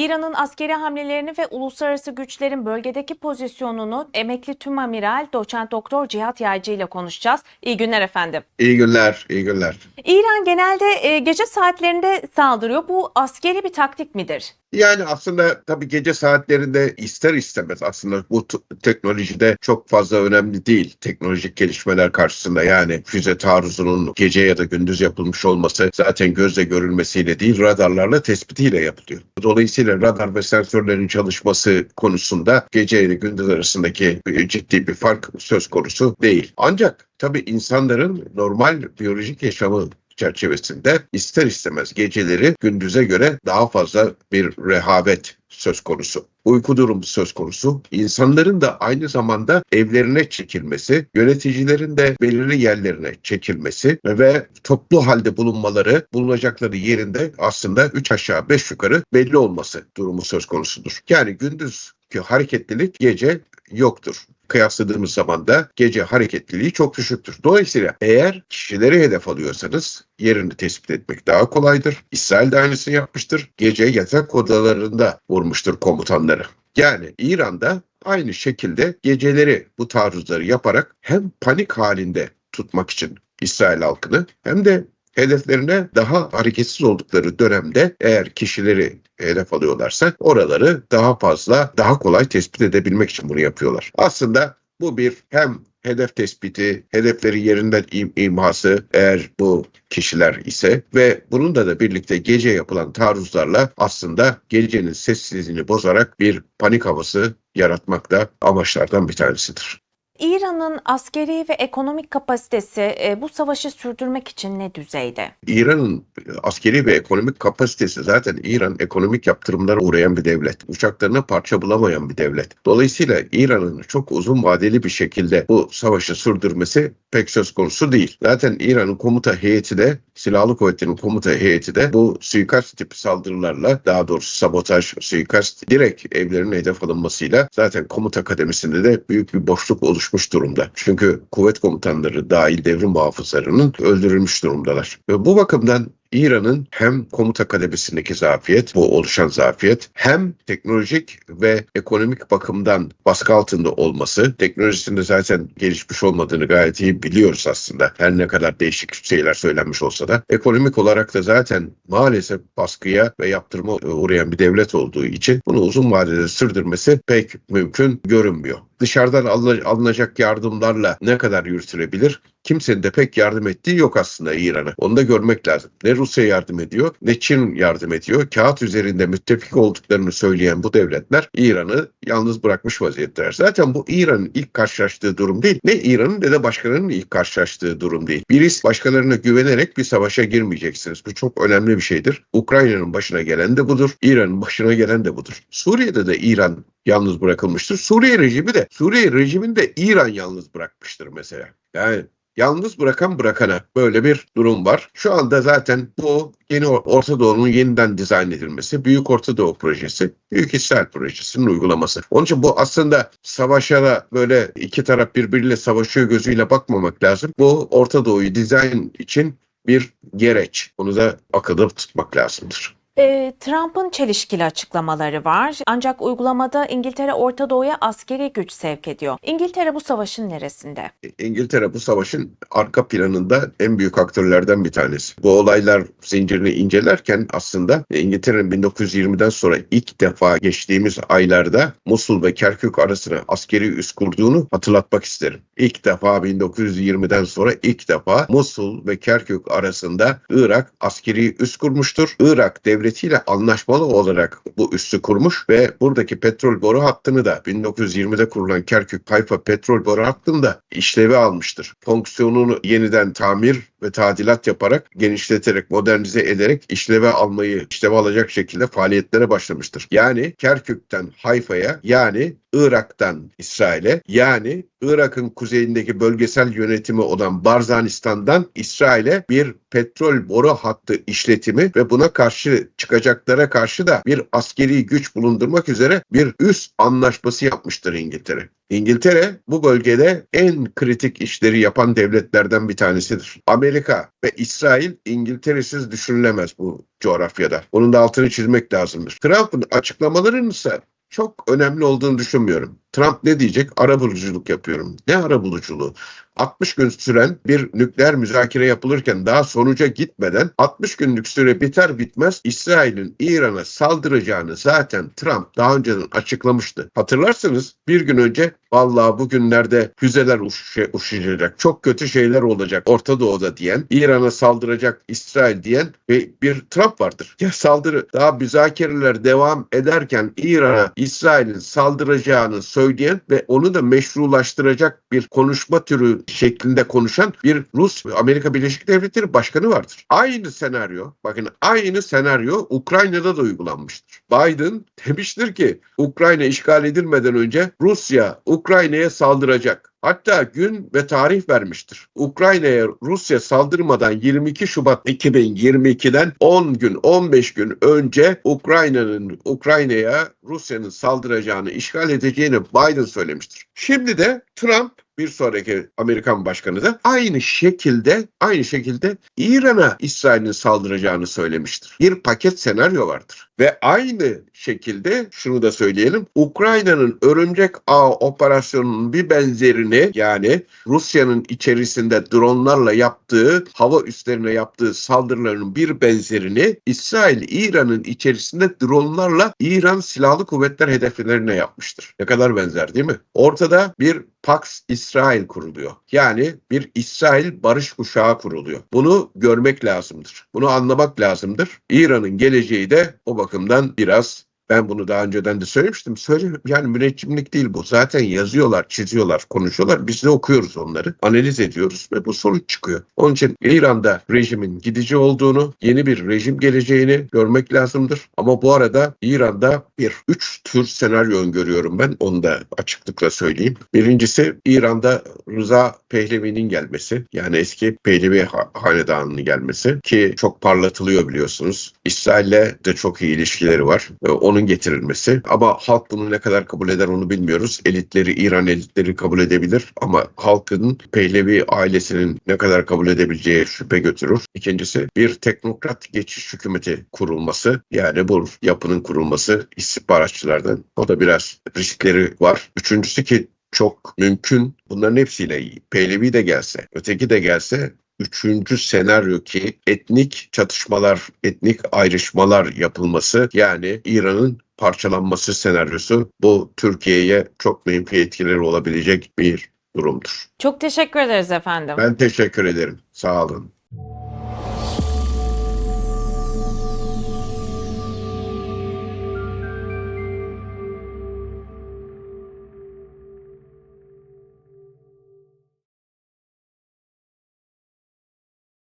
İran'ın askeri hamlelerini ve uluslararası güçlerin bölgedeki pozisyonunu emekli tüm amiral doçent doktor Cihat Yaycı ile konuşacağız. İyi günler efendim. İyi günler, iyi günler. İran genelde e, gece saatlerinde saldırıyor. Bu askeri bir taktik midir? Yani aslında tabii gece saatlerinde ister istemez aslında bu teknolojide çok fazla önemli değil. Teknolojik gelişmeler karşısında yani füze taarruzunun gece ya da gündüz yapılmış olması zaten gözle görülmesiyle değil radarlarla tespitiyle yapılıyor. Dolayısıyla radar ve sensörlerin çalışması konusunda gece ile gündüz arasındaki ciddi bir fark söz konusu değil. Ancak tabii insanların normal biyolojik yaşamı çerçevesinde ister istemez geceleri gündüze göre daha fazla bir rehavet söz konusu. Uyku durumu söz konusu. İnsanların da aynı zamanda evlerine çekilmesi, yöneticilerin de belirli yerlerine çekilmesi ve toplu halde bulunmaları, bulunacakları yerinde aslında 3 aşağı 5 yukarı belli olması durumu söz konusudur. Yani gündüzki hareketlilik gece yoktur kıyasladığımız zaman da gece hareketliliği çok düşüktür. Dolayısıyla eğer kişileri hedef alıyorsanız yerini tespit etmek daha kolaydır. İsrail de aynısını yapmıştır. Gece yatak odalarında vurmuştur komutanları. Yani İran'da aynı şekilde geceleri bu taarruzları yaparak hem panik halinde tutmak için İsrail halkını hem de hedeflerine daha hareketsiz oldukları dönemde eğer kişileri hedef alıyorlarsa oraları daha fazla, daha kolay tespit edebilmek için bunu yapıyorlar. Aslında bu bir hem hedef tespiti, hedefleri yerinden im imhası eğer bu kişiler ise ve bununla da birlikte gece yapılan taarruzlarla aslında gecenin sessizliğini bozarak bir panik havası yaratmak da amaçlardan bir tanesidir. İran'ın askeri ve ekonomik kapasitesi e, bu savaşı sürdürmek için ne düzeyde? İran'ın askeri ve ekonomik kapasitesi zaten İran ekonomik yaptırımlara uğrayan bir devlet. Uçaklarına parça bulamayan bir devlet. Dolayısıyla İran'ın çok uzun vadeli bir şekilde bu savaşı sürdürmesi pek söz konusu değil. Zaten İran'ın komuta heyeti de silahlı kuvvetlerin komuta heyeti de bu suikast tipi saldırılarla daha doğrusu sabotaj, suikast direkt evlerinin hedef alınmasıyla zaten komuta kademisinde de büyük bir boşluk oluşmuş durumda. Çünkü kuvvet komutanları dahil devrim muhafızlarının öldürülmüş durumdalar. Bu bakımdan İran'ın hem komuta kademesindeki zafiyet, bu oluşan zafiyet, hem teknolojik ve ekonomik bakımdan baskı altında olması, teknolojisinde zaten gelişmiş olmadığını gayet iyi biliyoruz aslında. Her ne kadar değişik şeyler söylenmiş olsa da. Ekonomik olarak da zaten maalesef baskıya ve yaptırma uğrayan bir devlet olduğu için bunu uzun vadede sürdürmesi pek mümkün görünmüyor. Dışarıdan alınacak yardımlarla ne kadar yürütülebilir? Kimsenin de pek yardım ettiği yok aslında İran'a. Onu da görmek lazım. Ne Rusya yardım ediyor ne Çin yardım ediyor. Kağıt üzerinde müttefik olduklarını söyleyen bu devletler İran'ı yalnız bırakmış vaziyetteler. Zaten bu İran'ın ilk karşılaştığı durum değil. Ne İran'ın ne de başkalarının ilk karşılaştığı durum değil. Birisi başkalarına güvenerek bir savaşa girmeyeceksiniz. Bu çok önemli bir şeydir. Ukrayna'nın başına gelen de budur. İran'ın başına gelen de budur. Suriye'de de İran yalnız bırakılmıştır. Suriye rejimi de Suriye rejimini de İran yalnız bırakmıştır mesela. Yani yalnız bırakan bırakana böyle bir durum var. Şu anda zaten bu yeni Orta Doğu'nun yeniden dizayn edilmesi, Büyük Orta Doğu Projesi, Büyük İsrail Projesi'nin uygulaması. Onun için bu aslında savaşa da böyle iki taraf birbiriyle savaşıyor gözüyle bakmamak lazım. Bu Orta Doğu'yu dizayn için bir gereç. Bunu da akılda tutmak lazımdır. E, Trump'ın çelişkili açıklamaları var. Ancak uygulamada İngiltere Orta Doğu'ya askeri güç sevk ediyor. İngiltere bu savaşın neresinde? İngiltere bu savaşın arka planında en büyük aktörlerden bir tanesi. Bu olaylar zincirini incelerken aslında İngiltere'nin 1920'den sonra ilk defa geçtiğimiz aylarda Musul ve Kerkük arasına askeri üs kurduğunu hatırlatmak isterim. İlk defa 1920'den sonra ilk defa Musul ve Kerkük arasında Irak askeri üs kurmuştur. Irak devleti devletiyle anlaşmalı olarak bu üssü kurmuş ve buradaki petrol boru hattını da 1920'de kurulan Kerkük Hayfa petrol boru hattını da işlevi almıştır. Fonksiyonunu yeniden tamir ve tadilat yaparak, genişleterek, modernize ederek işleve almayı, işleve alacak şekilde faaliyetlere başlamıştır. Yani Kerkük'ten Hayfa'ya yani Irak'tan İsrail'e yani Irak'ın kuzeyindeki bölgesel yönetimi olan Barzanistan'dan İsrail'e bir petrol boru hattı işletimi ve buna karşı çıkacaklara karşı da bir askeri güç bulundurmak üzere bir üst anlaşması yapmıştır İngiltere. İngiltere bu bölgede en kritik işleri yapan devletlerden bir tanesidir. Amerika ve İsrail İngiltere'siz düşünülemez bu coğrafyada. Onun da altını çizmek lazımdır. Trump'ın açıklamalarının ise çok önemli olduğunu düşünmüyorum. Trump ne diyecek? Ara buluculuk yapıyorum. Ne ara buluculuğu? 60 gün süren bir nükleer müzakere yapılırken daha sonuca gitmeden 60 günlük süre biter bitmez İsrail'in İran'a saldıracağını zaten Trump daha önceden açıklamıştı. Hatırlarsınız bir gün önce vallahi bugünlerde füzeler uç- uçacak, çok kötü şeyler olacak Orta Doğu'da diyen, İran'a saldıracak İsrail diyen ve bir Trump vardır. Ya saldırı daha müzakereler devam ederken İran'a İsrail'in saldıracağını söyleyen ve onu da meşrulaştıracak bir konuşma türü şeklinde konuşan bir Rus Amerika Birleşik Devletleri başkanı vardır. Aynı senaryo, bakın aynı senaryo Ukrayna'da da uygulanmıştır. Biden demiştir ki Ukrayna işgal edilmeden önce Rusya Ukrayna'ya saldıracak. Hatta gün ve tarih vermiştir. Ukrayna'ya Rusya saldırmadan 22 Şubat 2022'den 10 gün 15 gün önce Ukrayna'nın Ukrayna'ya Rusya'nın saldıracağını, işgal edeceğini Biden söylemiştir. Şimdi de Trump bir sonraki Amerikan başkanı da aynı şekilde aynı şekilde İran'a İsrail'in saldıracağını söylemiştir. Bir paket senaryo vardır. Ve aynı şekilde şunu da söyleyelim. Ukrayna'nın örümcek ağ operasyonunun bir benzerini yani Rusya'nın içerisinde dronlarla yaptığı hava üslerine yaptığı saldırıların bir benzerini İsrail İran'ın içerisinde dronlarla İran silahlı kuvvetler hedeflerine yapmıştır. Ne kadar benzer değil mi? Ortada bir Pax İsrail kuruluyor. Yani bir İsrail barış kuşağı kuruluyor. Bunu görmek lazımdır. Bunu anlamak lazımdır. İran'ın geleceği de o bakımdan biraz ben bunu daha önceden de söylemiştim. Söyle, yani müneccimlik değil bu. Zaten yazıyorlar, çiziyorlar, konuşuyorlar. Biz de okuyoruz onları, analiz ediyoruz ve bu sonuç çıkıyor. Onun için İran'da rejimin gidici olduğunu, yeni bir rejim geleceğini görmek lazımdır. Ama bu arada İran'da bir üç tür senaryo öngörüyorum ben. Onu da açıklıkla söyleyeyim. Birincisi İran'da Rıza Pehlevi'nin gelmesi. Yani eski Pehlevi ha- hanedanının gelmesi ki çok parlatılıyor biliyorsunuz. İsrail'le de çok iyi ilişkileri var. Ve onun getirilmesi. Ama halk bunu ne kadar kabul eder onu bilmiyoruz. Elitleri, İran elitleri kabul edebilir ama halkın Pehlevi ailesinin ne kadar kabul edebileceği şüphe götürür. İkincisi bir teknokrat geçiş hükümeti kurulması. Yani bu yapının kurulması istihbaratçılardan. O da biraz riskleri var. Üçüncüsü ki çok mümkün. Bunların hepsiyle iyi. Pehlevi de gelse, öteki de gelse Üçüncü senaryo ki etnik çatışmalar, etnik ayrışmalar yapılması yani İran'ın parçalanması senaryosu bu Türkiye'ye çok menfi etkileri olabilecek bir durumdur. Çok teşekkür ederiz efendim. Ben teşekkür ederim. Sağ olun.